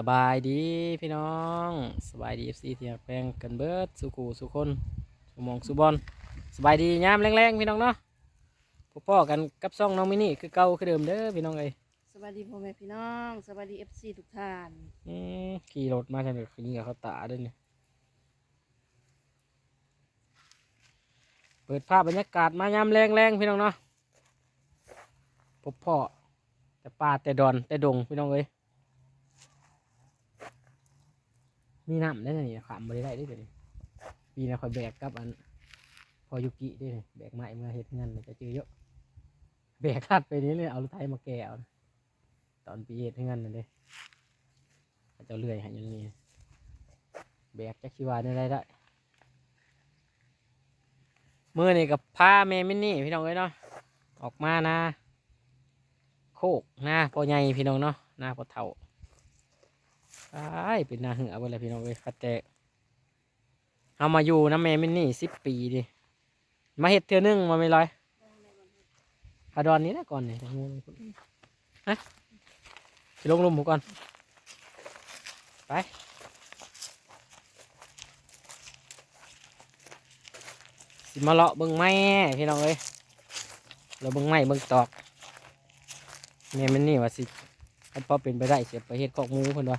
สบายดีพี่น้องสบายดีเอฟซีที่หักแพงกันเบิดสุขูสุคนสุหมองสุบอลสบายดียามแรงๆพี่น้องเนาะพบพ่อกันกับซ่องน้องมินี่คือเก่าคือเดิมเด้อพี่น้องเอ้ยสวัสดีพ่อแม่พี่น้องสวัสดีเอฟซีทุกท่านอืมขี่รถมาทางนี้คือยิงกับเขาตาด้วยเนี่ยเปิดภาพบรรยากาศมายามแรงๆพี่น้องเนาะพบพ่อแต่ป่าแต่ดอนแต่ดงพี่น้องเอ้ย มีน้ำได้ไหนี่ขามบริได้ได้เลยปีนี้คอยแบกกับอัน พอยุกิด้วยแบกไม้เมื่อเฮ็ดงานจะเจอเยอะแบกคาดไปนี้เลยเอารถไถมาแก่เอาตอนปีเฮ็ดงานนั่นเลยเจ้าเลื่อยใหายอยู่นี่แบกจักชีวาได้ได้เมื่อนี่กับพาแม่มินนี่พี่น้องเอ้ยเนาะออกมานะ โคกหน้าปอใหญ่พี่น้องเนาะหน้าปอเท่า อ้ายเป็นหนาเหือไปเลยพี่น้องเลยคัดแจกเอามาอยู่น้ำแม่มินนี่สิบปีดิมาเห็ดเทือนึงมาไม่ร้อยพาดอนนี้นะก่อนเนี่ยฮะสิลงลุมหมูก่อน ไปสิมาเลาะเบิ้งไม้พี่น้องเอ้ยเราเบิ้งไม้เบิ้งตอกแม่มันนี่ว่าสิอันพอเป็นไปได้เสียไปเฮ็ดกอกมูเพิ่นว่า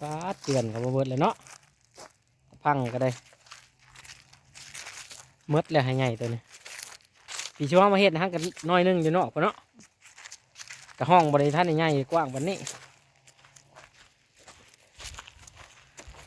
ฟ้าเตือนกับบ่เบิดเลยเนาะพังก็ได้หมดแล้วให้ใหญ่ตัวนี้พี่ช่วงมาเฮ็ดนะฮะกันน้อยหนึงอยู่เนาะพ่นเนาะแต่ห้องบริท่านใหญ่กว้างบันนี้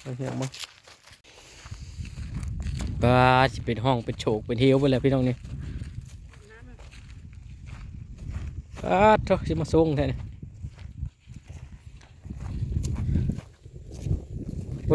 เอาเหี้ยมึงปลาสิเป็นห้องเป็นโฉกเป็นเฮวไปเลยพี่น้องนี่อ่าโถสิมาส่งแท้นี่บ่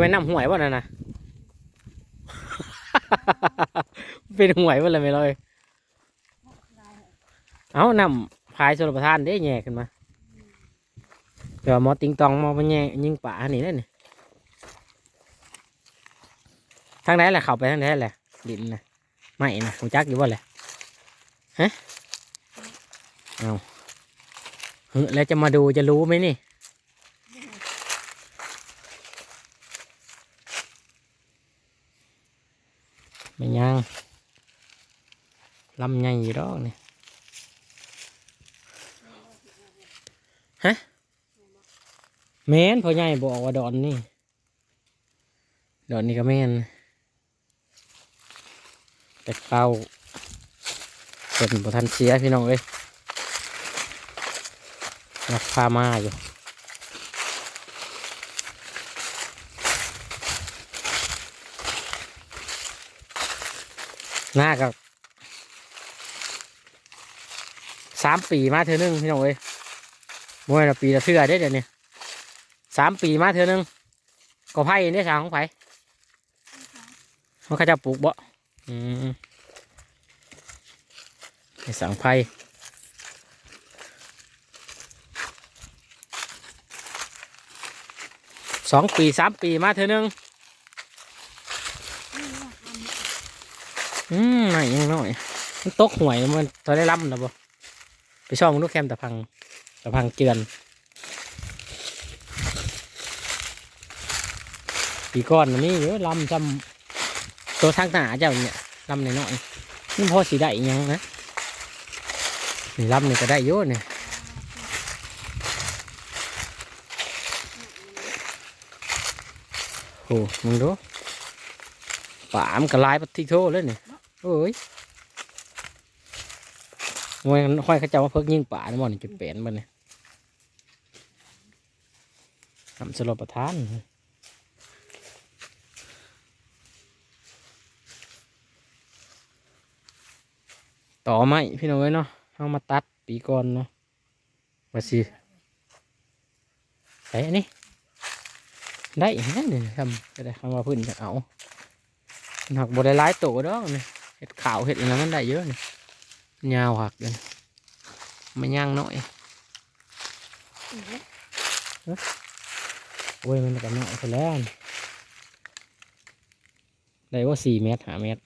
แม่นน้ำห่วยบ่นั่นะเป็นห่วยบ่เลยไม่เลยเอานำพายชลประทานได้แย่ขึ้นมาเดี๋ยวมอติงตองมอมาแย่ยิงป่าอันนี้ได้นี่ทางไหนแหละเข้าไปทางไหนแหละดินนะไม่นะผมจักอยู่บ่แหละฮะเอาเฮ้ยแล้วจะมาดูจะรู้ไหมนี่ ไม่ยังลำใหญ่อยู่ดอกนี่ฮะแม่นพ่อใหญ่บอกว่าดอนนี่ ดอนนี่ก็แม่นแต่เป้าเป็นบ่ทันเสียพี่น้องเอ้ยนักพามาอยู่ หน้ากับสามปีมาเธอหนึ่งพี่น้องเอ้ยมวยละปีละเทื่อได้เดี๋ยวนี้สามปีมาเธอหนึ่งก็ไผ่เนี่ยสางของไผ่เขาจะปลูกบ่อืมไอสางไผ่สองปีสามปีมาเถอะนึง อืมไม่ยังน้อยมันตกหวยมันตอนได้ล่ำนะบ่ไปช่องลูกแคมตะพังตะพังเจือนปีก่อนนี่เยอะลำจำตัวทางหนาเจ้าเนี่ยลำน้อยๆนี่พอสีได้ยังนะนี่ลำนี่ก็ได้เยอะเนี่ยโอ้มึงดูป่ามนกระลายปฏิโทเลยเนี่ย โอ้ยมวยค่อยเขาจะมาเพิกยิงป่านมันจุดเปลี่ยนมันเนี่ยทำสลบประทานต่อไม้พี่น้องเอ้ยเนาะเอามาตัดปีก่อนเนาะมาสิใส่อันนี้ได้นั่นนี่ทำก็ได้คำว่าพื้นจะเอาหนักบได้หลายตัวดอกนี่ เห็ดขาวเห็ดอะไรมันได้เยอะนี่ยาวหักเลยไม่ย่างน้อยโอ้ยมันก็น้อยไปแล้วนี่ได้ว่าสี่เมตรหาเมตร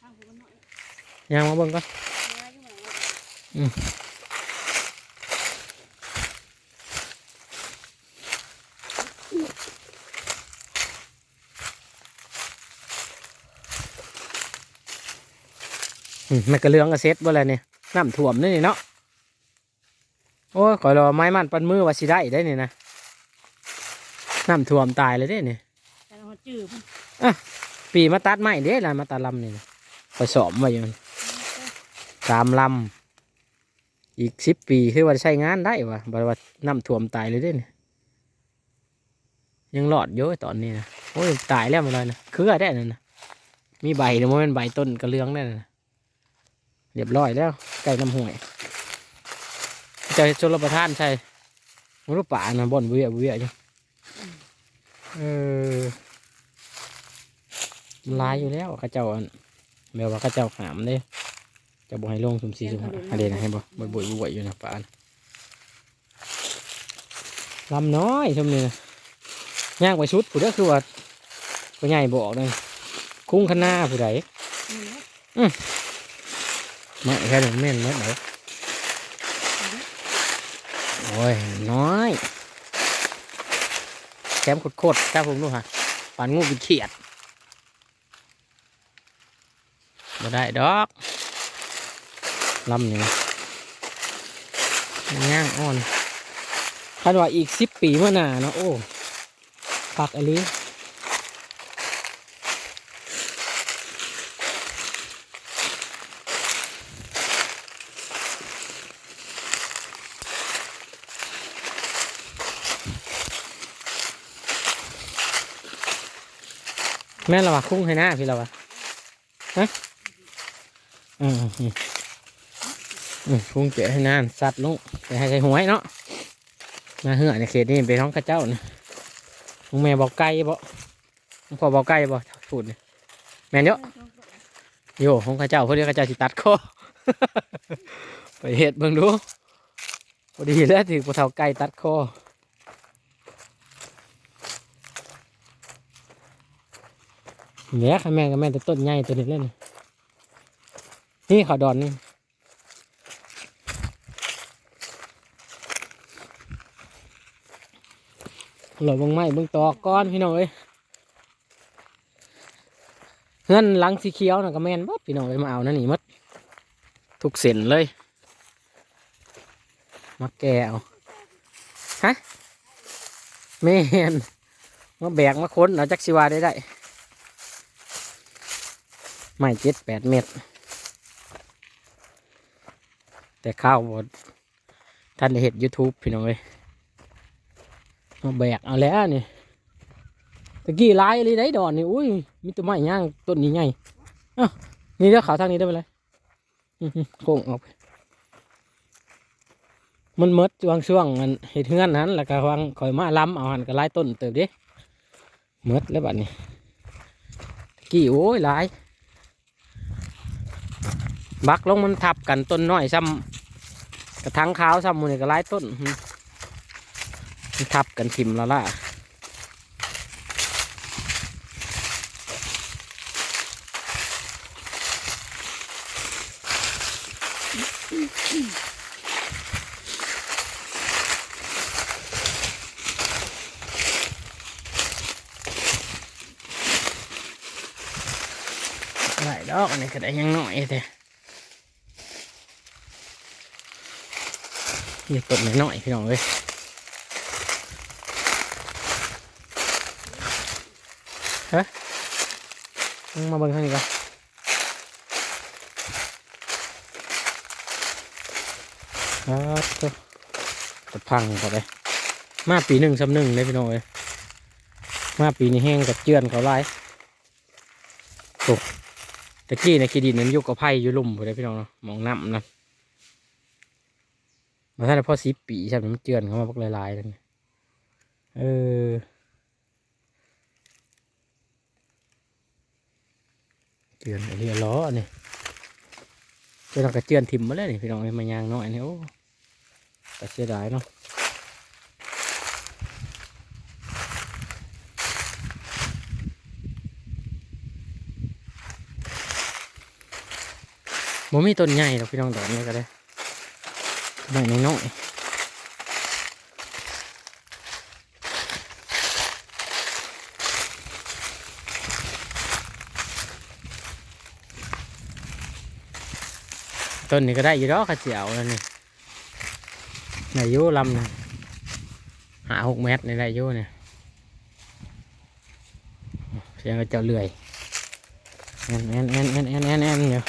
ทางผมมันน้อยย่างมาเบิ่งก่อนแย่อยู่ไหนวะ อื มมันกระเลืองกระเซ็ดบ่แล้วเนี่ยน้ำท่วมนี่นี่เนาะโอ้ยขอรอไม้มันปันมือว่าสิได้ได้นี่นะน้ำท่วมตายเลยเด้นี่แต่เราจืดมันปีมาตัดไม้เด้ละมาตัดลำนี่นะไปสอมไว้อยู่สามลำอีกสิบปีคือว่าใช้งานได้วะบ่ว่าน้ำท่วมตายเลยเด้นี่ยังรอดอยู่ตอนนี้นะโอ้ยตายแล้วมันเลยนะคือได้นั่นนะมีใบเดี๋ยวมันเป็นใบต้นกระเลืองได้นะ เรียบร้อยแล้วใกล้น้ำห้วยเจะชนรับประทานใช่มันรู้ป่านะบ่อนเวียเวียอยู่เออมันหลายอยู่แล้วเข้าเจ้าอันแบบว่าเข้าเจ้าหามเลยจะบ่ให้ลงสุ่มสี่สุ่มห้าอันเดนะให้บ่บ่บ่บ่อยู่นะป่านลำน้อยชมนี่นะย่างไปชุดผู้เด้อคือว่าผู้ใหญ่บอกเลยคุ้งขนาผู้ใดนี่นะไม่แค่นี้แม่นเมื่อไหนโอ้ย น้อยแคมโคตรๆครับผมดูฮะปานงูเป็นเขียดมาได้ดอกลำนี่ย่างอ่อนคาดว่าอีกสิบปีเมื่อหนาเนาะโอ้ปักอะไร แม่เราว่าคุ้งให้หน้าพี่เราว่าฮะอืมอืมอืมคุ้งเจ๋ให้หน้าสัตว์ลุงไปให้ใส่หวยเนาะมาเหือในเขตนี้เป็นท้องข้าเจ้านะลุงแม่บอกไก่บ่ลุงพ่อบอกไก่บ่พูดนี่แม่เยอะโย่ของข้าเจ้าเพื่อเรีข้าเจ้าสิตัดคอไปเห็ดเบิ่งดูพอดีแล้วถือปลาเทาไก่ตัดคอ แหม่ค่ะแม่กับแม่แต่ต้นใหญ่ตัวนี้เล่นนี่ขาดอนนี่หล่อบงไม้บงตอก้อนพี่น้องเอ้ยเงินหลังสีเขียวนะก็แม่นบ่พี่น้องเอ้ยมาเอานั่นนี่หมดทุกเส้นเลย มาแกะเอาฮะแม่นมาแบกมาค้นเอาจักสิวาได้ได้ ไม่เจ็ดแปดเมตรแต่ข้าวบดท่านเห็น YouTube พี่น้องเลยมาแบกเอาแล้วนี่ตะกี้ลายเลยได้ดอนนี่อุ้ยมีต้นไม้ย่างต้นนี้ใหญ่อ้านี่เดี๋ยวขาทางนี้ได้ไปเลยอื้อหือโค้งออกมันหมดช่วงช่วงมันเห็ดเฮือนนั้นแล้วก็วางคอยมาล้ำเอาหันก็หลายต้นเติบดิหมดแล้วบัดนี้ตะกี้โอ้ยหลาย บักลงมันทับกันต้นน้อยซ้ำกระถางขาวซ้ำมูนี่ก็หลายต้นมันทับกันทิมแล้วล่ะไหลดอกอันนี้ก็ได้ยังหน้อย แต่นี่ต้นน้อยพี่น้องเอ้ยฮะมึงมาเบิ่งข้างนี้ก่อนครับจะพังก่อนเลยมาปีหนึ่งซ้ำหนึ่งเลยพี่น้องเอ้ยมาปีนี้แห้งกับเจือนเขาไล่โอ้ตะกี้ในขี้ดินนั้นยุกกับไผ่ยู่ลุ่มไปเลยพี่น้องเนาะมองน้ำนะ มาถ้าพอสิบปีใช่ไหมมันเจือนเขามาพวกลายๆนี่ยเออเจือนอันนี้ล้อนี่เจือนก็เจือนทิมมาเลยนี่พี่น้องเอ้ยมายางน้อยนี่โอ้แต่เสียดายเนาะบ่มีต้นใหญ่หรอกพี่น้องดอกนี้ก็ได้ หน่อยน้อยต้นนี้ก็ได้อยู่ดอกข้าเจียวแล้วนี่ได้อยู่ลำนะหาหกเมตรนี่ได้อยู่เนี่ยเสียงก็เจ้าเลื่อยแอนแอนแอนแอนแอนแอนแอนอยู่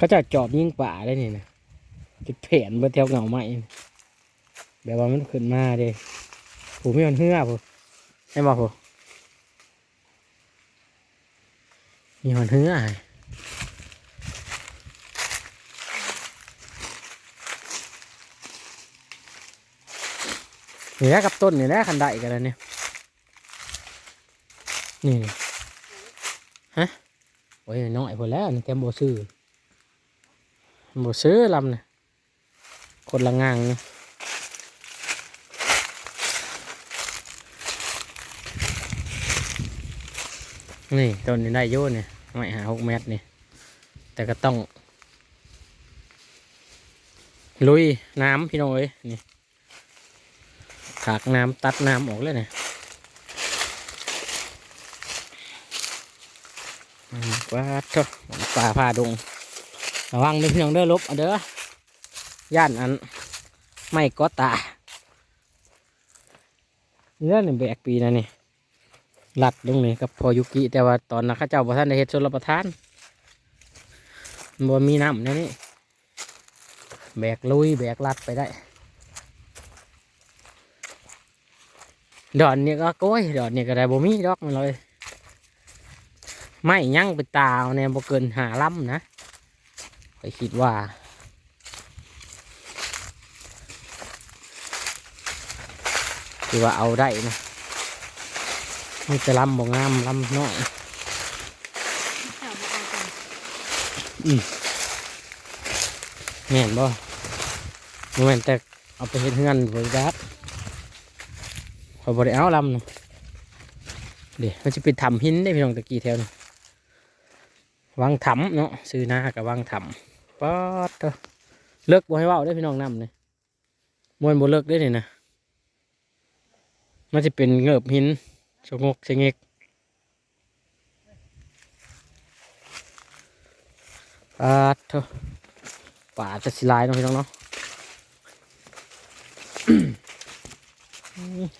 เขาจะจอบยิงป่าได้นี่นะจุดเผียนบนแถวเหงาไม้แบบว่ามันขึ้นมาเด้ผมไม่มันเหื่อผมให้บอกผมมีหอนเหือให้นี่แหละกับต้นนี่แหละคันไดกันแล้วเนี่ยนี่ฮะโอ้ยน้อยพอแล้วนี่แกมโบซื้อ บซื้อลำเนี่ยคนละงางนี่นี่ต้นนี้ได้โยเนี่ยไม่หาหกเมตรนี่แต่ก็ต้อง ลุยน้ำพี่น้องเอ้ยนี่ถากน้ำตัดน้ำออกเลยเนี่ยวาดเถอะป่าผ่าดง ระวังเด้อพี่น้องเด้อลบเด้อย่านอันไม่ก็ตาเนื้อนี่แบกปีนะนี่ลัดลงนี่กับพอยุกิแต่ว่าตอนนั้นข้าเจ้าบ่ท่านได้เฮ็ดชนรับประทานบ่มีน้ำในนี่แบกลุยแบกลัดไปได้ ดอนนี่ก็โก้ยดอนนี่ก็ได้บ่มีดอกมันเลย ไม่ยั่งไปตาวเนี่ยบ่เกินหาลำนะ ไปคิดว่าคือว่าเอาได้นะมีแต่ลำบ่งามลำน้อยเจ้าบ่เอากันแม่นบ่บ่แม่นแต่เอาไปเฮ็ดเฮือนบริษัทขอยบ่ได้เอาลำนะเดี๋ยวมันจะไปทำหินได้พี่น้องตะกี้แถวนี้วางถ้ำเนาะซื้อหน้ากับวางถ้ำ ป๊อดเด้อเลิกบ่ให้เว้าได้พี่น้องนำเลยมวนบ่เลิกได้อนี่นะมันจะเป็นเงือบหินชงกชะเงกป๊าดเถอะป่าจะสิลายเนาะพี่น้องเนาะ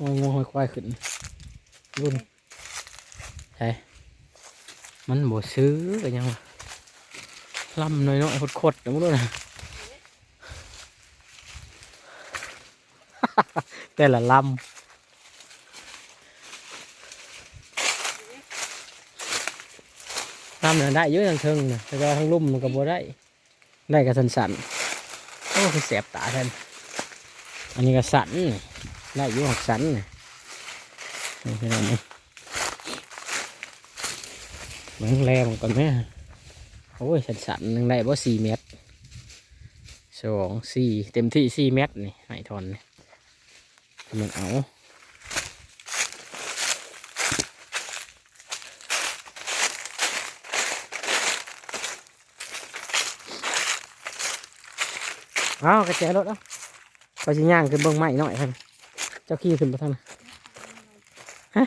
งงงหอยควายขึ้นรุ่นใช่มันบ่ซื้อกันยังวะ ลำหน่อยเนาะโคตรๆนะมึงด้วยนะแต่ละลำลำเนี่ยได้เยอะทางเทิงนะแต่ว่าทางลุ่มมันก็บ่ได้ ได้กับสันสันๆโอ้คือเสียบตาแทนอันนี้ก็สันได้อยู่หักสันนี่นี่พี่น้องนี่เหมือนแรงก่อนไหม โอ้ยสันสันๆหนึ่งได้บ่สี่เมตรสองสี่เต็มที่สี่เมตรนี่ไหทอนนี่มันเอาเอากระแจรถเอาไปสิย่างขึ้นเบิ้งไม้หน่อยท่านเจ้าขี้ขึ้นมาท่านฮะ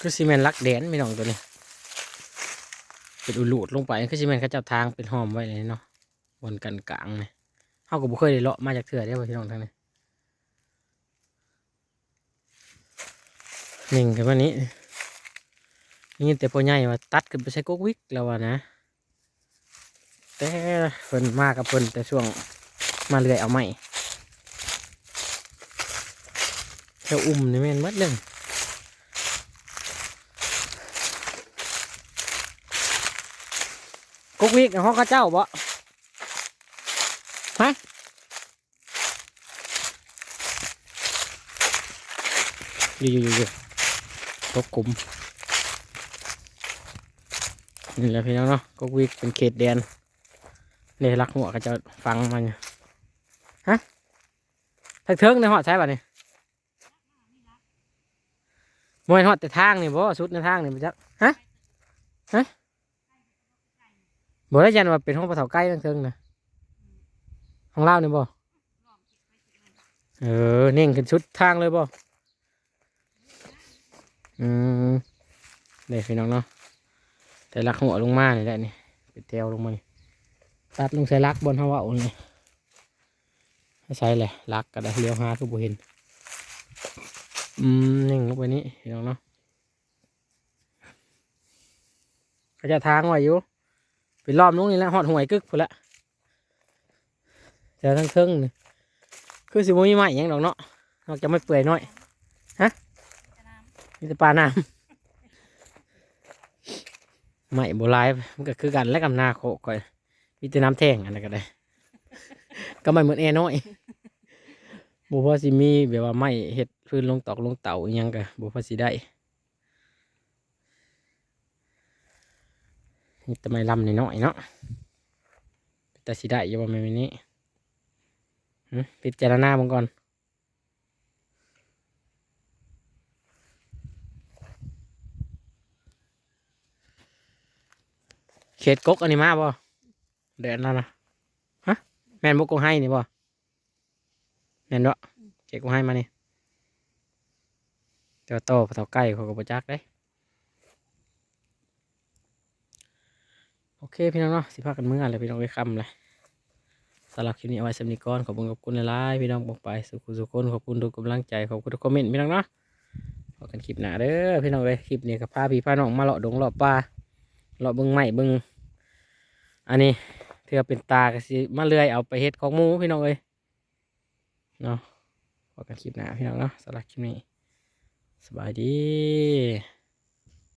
คือซีเมนต์ลักแดนไม่น้องตัวนี้ เป็นอุลูดลงไปคือซีเมนต์เขาจ้าทางเป็นหอมไว้เลยเนาะบนกันกลางเนี่ยเขาก็บ่เคยได้เลาะมาจากเถื่อได้อพี่น้องทางนี้หนิ่งกันวันนี้นี่แต่พอใหญ่ว่าตัดขึ้นไปใช้กุ๊กวิกแล้วว่านะ แต่เพิ่นมากกับเพิ่นแต่ช่วงมาเรื่อยเอาไม่เจ้าอุ้มนี่แม่นมัดเลย กกวิกห้องข้าเจ้าบ่ฮะอยู่อยู่อยู่อยู่ตกกลุ่มนี่แหละพี่น้องเนาะก็วิกเป็นเขตแดนเนี่ยรักหัวก็จะฟังมันฮะทักเทิงในหอดใช่ป่ะนี่มวยหอดแต่ทางนี่บ่สุดในทางนี่มันจะฮะฮะ บ่ได้ยันว่าเป็นห้องปลาเถาใกล้ทังเทิงนะของเล่าเนี่ยบ่เออเน่งขึ้นชุดทางเลยบ่อืมเด็กพี่น้องเนาะแต่ลักหัวลงมานี่แหละนี่เป็นแถวลงมานี่ตัดลงใส่ลักบนเฮาเว่าเลยให้ใช้เลยลักก็ได้เลี้ยวหาคือบ่เห็นอืมเน่งลงไปนี่พี่น้องเนาะก็จะทางไว้อยู่ เป็นรอบนู้นนี่แหละหอดหวยกึกพุ่นละเจอทั้งเครื่องนี่คือสิบ่มีไม้ยังดอกเนาะนอกจากไม่เปื่อยน้อยฮะมีแต่ปลาน้ำไม้โบราณมันก็คือกันและกับนาโคก่อยมีแต่น้ำแท่งอันนั้นก็ได้ ก็ไม่เหมือนแอน้อยบุพอสิมีแบบว่าไม้เห็ดพื้นลงตอกลงเต่าอิหยังก็บุพอสิได้ มีแต่ไมลำน้อยเนาะแต่สิได้อยังว่าไม่มีนี้พิจารณาบังก่อนเขตกกอันนี้มาบ่เดือนแล้วนะฮะแม่นบุกกให้นี่บ่แม่นบ่เขตกกให้มานี่เต่ว่าโตเต่าใกล้เขาก็บ่จักได้ โอเคพี่น้องเนาะสิพากันเมื่อเลยพี่น้องไปคำเลยสำหรับคลิปนี้เอาไว้สำนีก่อนขอบคุณขอบคุณหลายๆพี่น้องบอกไปสุขุสุขคนขอบคุณทุกกำลังใจขอบคุณทุกคอมเมนต์พี่น้องเนาะพบกันคลิปหน้าเด้อพี่น้องเลยคลิปนี้กับพาพี่พาน้องมาเลาะดงเลาะป่าเลาะบิ้งไม้เบิ้งอันนี้เถื่อเป็นตาก็สิมาเลื่อยเอาไปเฮ็ดของมูพี่น้องเลยเนาะพบกันคลิปหน้าพี่น้องเนาะสำหรับคลิปนี้สบายดี